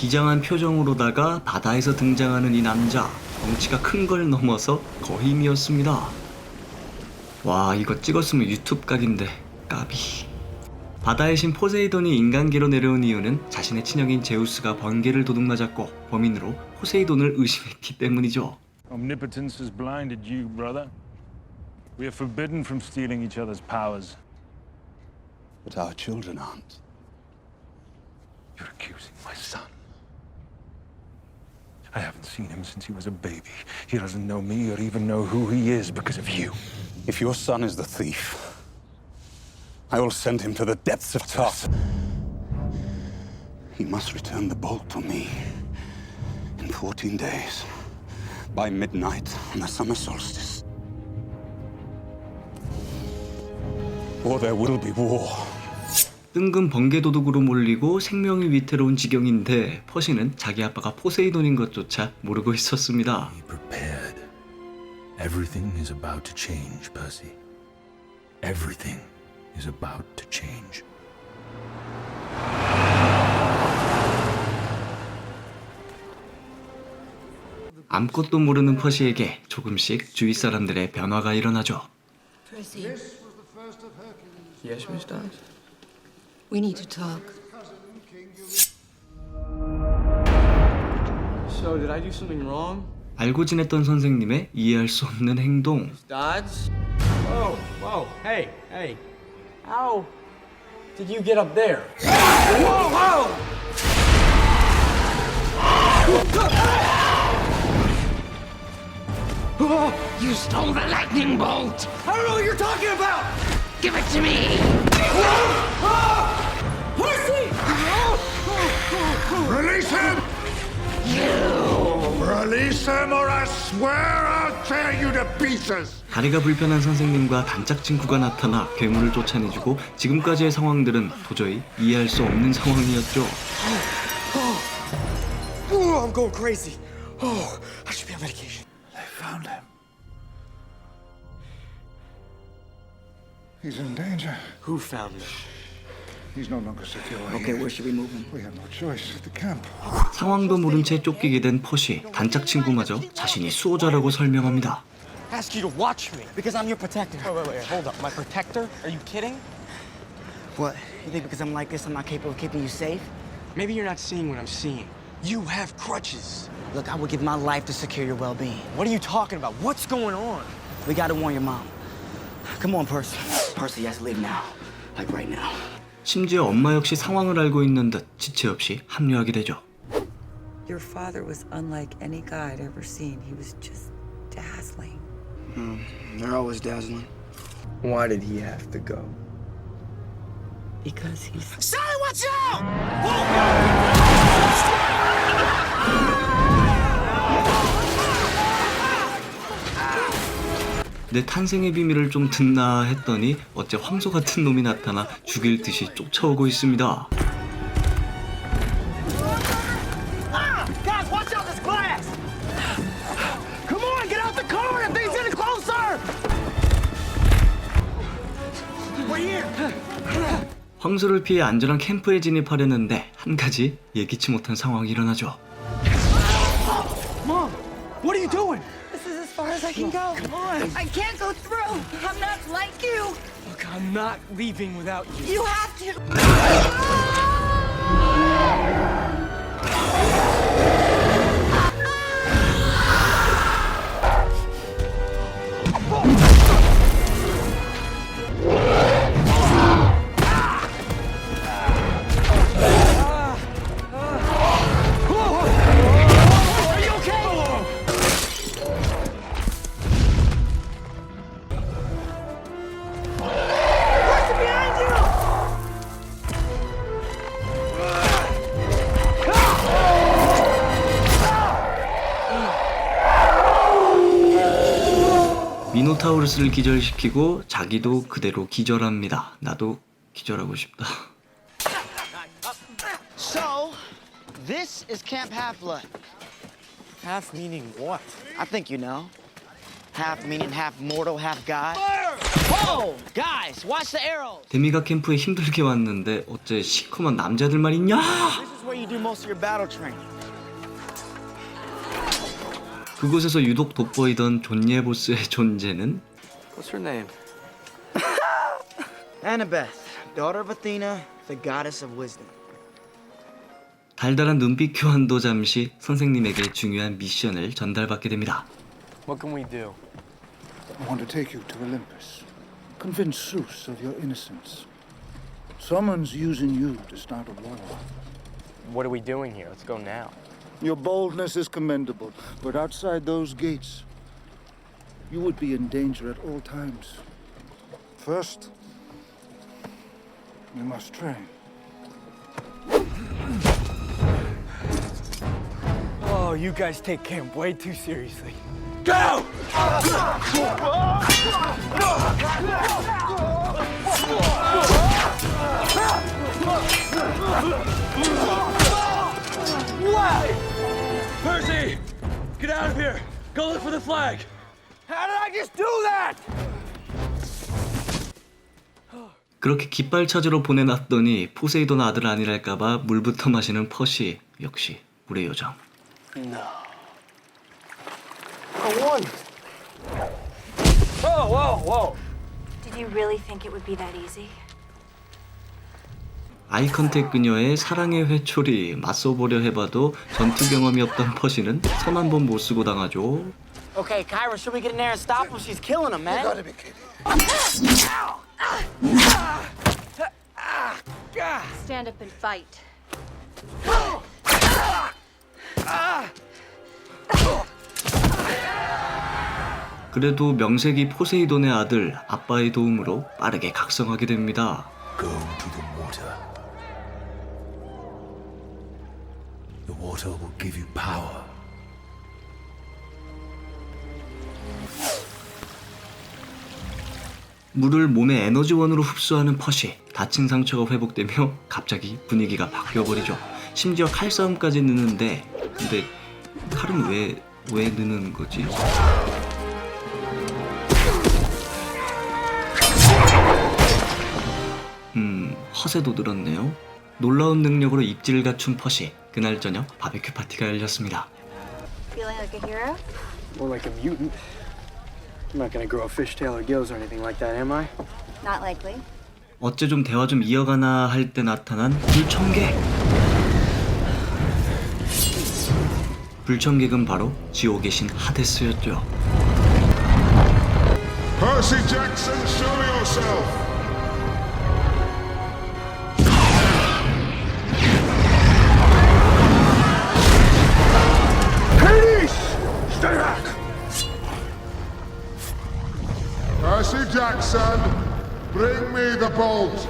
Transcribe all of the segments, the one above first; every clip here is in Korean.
비장한 표정으로다가 바다에서 등장하는 이 남자 덩치가 큰 걸 넘어서 거힘이었습니다. 와 이거 찍었으면 유튜브 각인데 까비. 바다의 신 포세이돈이 인간계로 내려온 이유는 자신의 친형인 제우스가 번개를 도둑맞았고 범인으로 포세이돈을 의심했기 때문이죠. Omnipotence has blinded you, brother. We are forbidden from stealing each other's powers. But our children aren't. You're accusing my son. I haven't seen him since he was a baby. He doesn't know me or even know who he is because of you. If your son is the thief, I will send him to the depths of Tarth. He must return the bolt to me in 14 days, by midnight on the summer solstice. Or there will be war. 뜬금 번개 도둑으로 몰리고 생명이 위태로운 지경인데 퍼시는 자기 아빠가 포세이돈인 것조차 모르고 있었습니다. Be prepared. Everything is about to change, Percy. Everything is about to change. 아무것도 모르는 퍼시에게 조금씩 주위 사람들의 변화가 일어나죠. Percy, Yes, Miss Dawes? we need to talk. So, did I do something wrong? 알고 지냈던 선생님의 이해할 수 없는 행동. Dodge? Whoa, whoa, hey, hey. How did you get up there? Whoa, whoa! You stole the lightning bolt! I don't know what you're talking about! Give it to me! Release him! You! Release him or I swear I'll tear you to pieces! 다리가 불편한 선생님과 단짝 친구가 나타나 괴물을 쫓아내주고 지금까지의 상황들은 도저히 이해할 수 없는 상황이었죠. Oh, I'm going crazy. Oh, I should be on medication. They found him. He's in danger. Who found me? He's no longer secure. Okay, where should we move him? We have no choice at the camp. 상황도 모른 채 쫓기게 된 퍼시 단짝 친구마저 자신이 수호자라고 설명합니다. Ask you to watch me because I'm your protector. Wait, wait, wait, hold up. My protector? Are you kidding? What? You think because I'm like this, I'm not capable of keeping you safe? Maybe you're not seeing what I'm seeing. You have crutches. Look, I would give my life to secure your well-being. What are you talking about? What's going on? We gotta warn your mom. Come on, Percy. Percy, you have to leave now. Like right now. 심지어 엄마 역시 상황을 알고 있는 듯 지체 없이 합류하게 되죠. Your father was unlike any guy I'd ever seen. He was just dazzling. They're always dazzling. Why did he have to go? Because he's 내 탄생의 비밀을 좀 듣나 했더니 어째 황소 같은 놈이 나타나 죽일 듯이 쫓아오고 있습니다. 황소를 피해 안전한 캠프에 진입하려는데 한 가지 예기치 못한 상황이 일어나죠. I can go. Come on. I can't go through. I'm not like you. Look, I'm not leaving without you. You have to. 미노타우루스를 기절시키고 자기도 그대로 기절합니다. 나도 기절하고 싶다. So, this is Camp Half-Blood. Half meaning what? I think you know. Half meaning half mortal, half god. Whoa! Guys, watch the arrows! 데미가 캠프에 힘들게 왔는데 어째 시커먼 남자들만 있냐? This is where you do most of your battle training. 그곳에서 유독 돋보이던 존예 보스의 존재는 What's her name? Annabeth, daughter of Athena, the goddess of wisdom. 달달한 눈빛 교환도 잠시 선생님에게 중요한 미션을 전달받게 됩니다. What can we do? I want to take you to Olympus. Convince Zeus of your innocence. Someone's using you to start a war. What are we doing here? Let's go now. Your boldness is commendable, but outside those gates, you would be in danger at all times. First, we must train. Oh, you guys take camp way too seriously. Percy! Get out of here! Go look for the flag! How did I just do that? 그렇게 깃발 찾으러 보내놨더니 포세이돈 아들 아니랄까봐 물부터 마시는 퍼시 역시 물의 요정. Whoa, whoa, whoa. Did you really think it would be that easy? 아이컨택 그녀의 사랑의 회초리 맞서보려 해봐도 전투 경험이 없던 퍼시는 손 한 번 못 쓰고 당하죠. Okay, Kyra, should we get in there and stop him? She's killing him, man. Gotta be kidding. Stand up and fight. 그래도 명색이 포세이돈의 아들 아빠의 도움으로 빠르게 각성하게 됩니다. Go to 물을 몸의 에너지원으로 흡수하는 퍼시 다친 상처가 회복되며 갑자기 분위기가 바뀌어버리죠. 심지어 칼싸움까지 느는데 근데 칼은 왜 왜 느는 거지? 음 허세도 늘었네요. 놀라운 능력으로 입지를 갖춘 퍼시 그날 저녁 바베큐 파티가 열렸습니다. Feeling like a hero? More like a mutant. I'm not gonna grow a fishtail or gills or anything like that, am I? Not likely. 어째 좀 대화 좀 이어가나 할 때 나타난 불청객. 불청객은 바로 지옥에 신 하데스였죠. Percy Jackson, show yourself! bring me the bolt.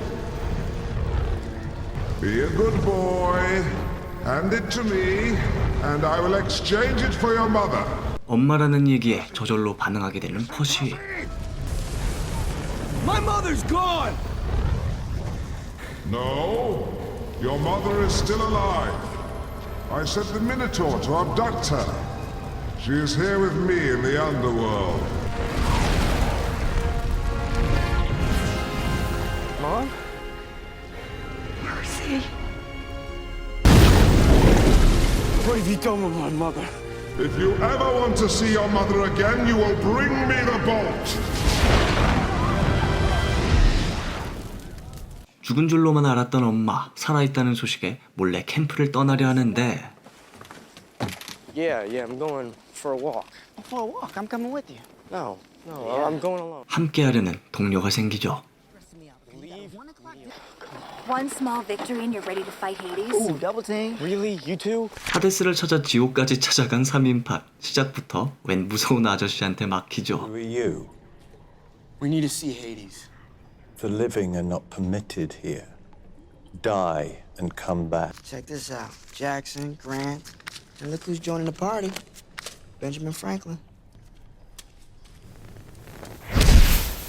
Be a good boy. Hand it to me, and I will exchange it for your mother. 엄마라는 얘기에 저절로 반응하게 되는 퍼시. My mother's gone! No, your mother is still alive. I sent the Minotaur to abduct her. She is here with me in the underworld. What have you done with my mother? If you ever want to see your mother again, you will bring me the bolt. 죽은 줄로만 알았던 엄마 살아있다는 소식에 몰래 캠프를 떠나려 하는데 Yeah, yeah, I'm going for a walk. For a walk, I'm coming with you. No, no, I'm going alone. 함께하려는 동료가 생기죠. One small victory and you're ready to fight Hades? Ooh, double team. Really? You two? 하데스를 찾아 지옥까지 찾아간 3인판 시작부터 웬 무서운 아저씨한테 막히죠. Who are you? We need to see Hades. The living are not permitted here. Die and come back. Check this out. Jackson, Grant, and look who's joining the party. Benjamin Franklin.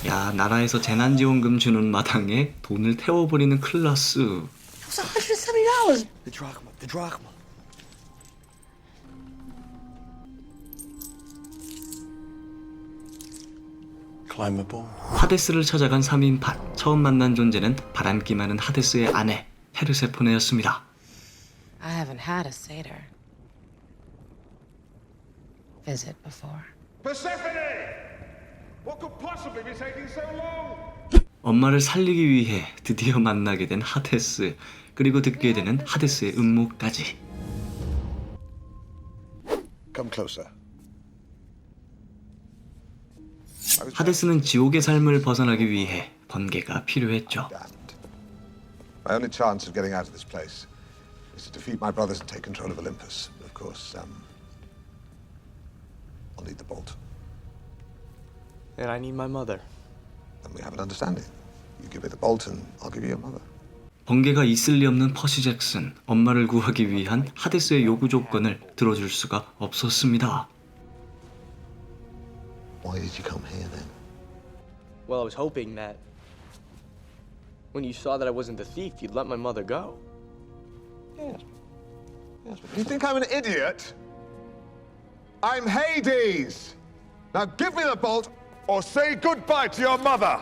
야 나라에서 재난지원금 주는 마당에 돈을 태워버리는 클라스 It's $170. The drachma, the drachma. Climbable? 하데스를 찾아간 3인판 처음 만난 존재는 바람기 많은 하데스의 아내 페르세포네였습니다 I haven't had a satyr visit before. Persephone! 엄마를 살리기 위해 드디어 만나게 된 하데스 그리고 듣게 되는 하데스의 음모까지 Come closer. 하데스는 지옥의 삶을 벗어나기 위해 번개가 필요했죠. My only chance of getting out of this place is to defeat my brothers and take control of Olympus. Of course, um, I'll need the bolt. And I need my mother. Then we have an understanding. You give me the bolt, and I'll give you your mother. 번개가 있을 리 없는 퍼시 잭슨 엄마를 구하기 위한 하데스의 요구 조건을 들어줄 수가 없었습니다. Why did you come here then? Well, I was hoping that when you saw that I wasn't the thief, you'd let my mother go. Yes. Yes. But you think I'm an idiot? I'm Hades. Now give me the bolt, or say goodbye to your mother.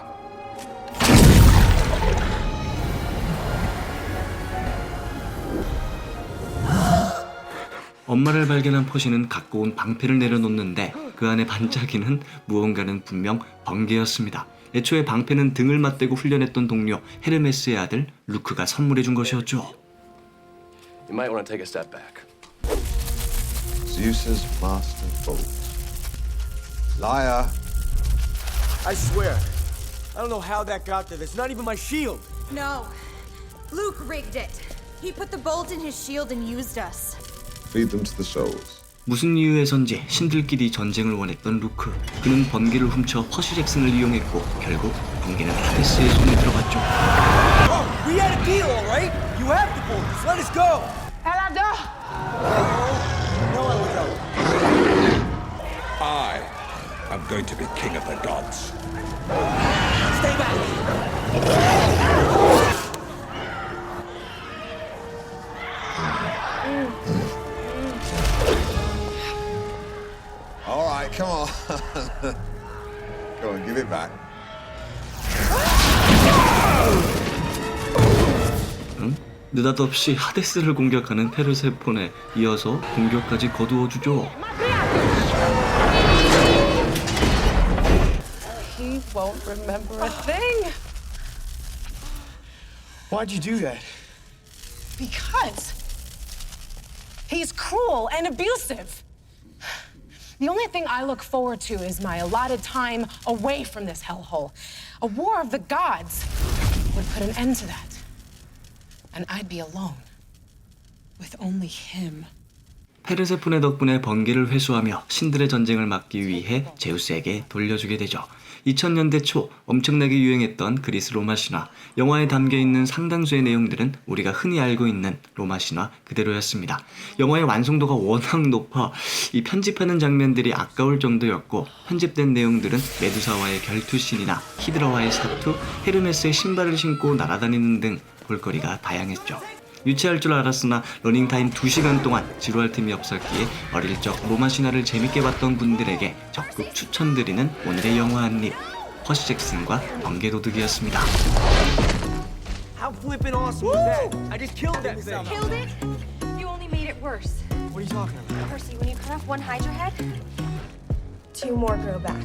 엄마를 발견한 퍼시는 갖고 온 방패를 내려놓는데 그 안에 반짝이는 무언가는 분명 번개였습니다. 애초에 방패는 등을 맞대고 훈련했던 동료 헤르메스의 아들 루크가 선물해 준 것이었죠. You might want to take a step back. Zeus's master bolt. Liar. I swear, I don't know how that got there. It's not even my shield. No. Luke rigged it. He put the bolt in his shield and used us. Feed them to the souls. 무슨 이유에선지 신들끼리 전쟁을 원했던 루크. 그는 번개를 훔쳐 퍼시 잭슨을 이용했고 결국 번개는 하데스의 손에 들어갔죠. We had a deal, all right? You have the bolt. Just let us go. No one will go. I am going to be king of the gods. Stay back. All right, come on. Go on, give it back. 느닷없이 하데스를 공격하는 페르세폰에 이어서 공격까지 거두어주죠. Won't remember a thing. Why'd you do that? Because he's cruel and abusive. The only thing I look forward to is my allotted time away from this hellhole. A war of the gods would put an end to that. And I'd be alone. With only him. 페르세폰의 덕분에 번개를 회수하며 신들의 전쟁을 막기 위해 제우스에게 돌려주게 되죠. 2000년대 초 엄청나게 유행했던 그리스 로마 신화, 영화에 담겨 있는 상당수의 내용들은 우리가 흔히 알고 있는 로마 신화 그대로였습니다. 영화의 완성도가 워낙 높아 이 편집하는 장면들이 아까울 정도였고 편집된 내용들은 메두사와의 결투씬이나 히드라와의 사투, 헤르메스의 신발을 신고 날아다니는 등 볼거리가 다양했죠. 유치할 줄 알았으나 러닝타임 2시간 동안 지루할 틈이 없었기에 어릴 적 로마 신화를 재밌게 봤던 분들에게 적극 추천드리는 오늘의 영화 한 입 퍼시 잭슨과 번개도둑이었습니다. How flippin' awesome was that? I just killed that thing. Killed it? You only made it worse. What are you talking about? Percy, when you cut off one Hydra head, two more grow back.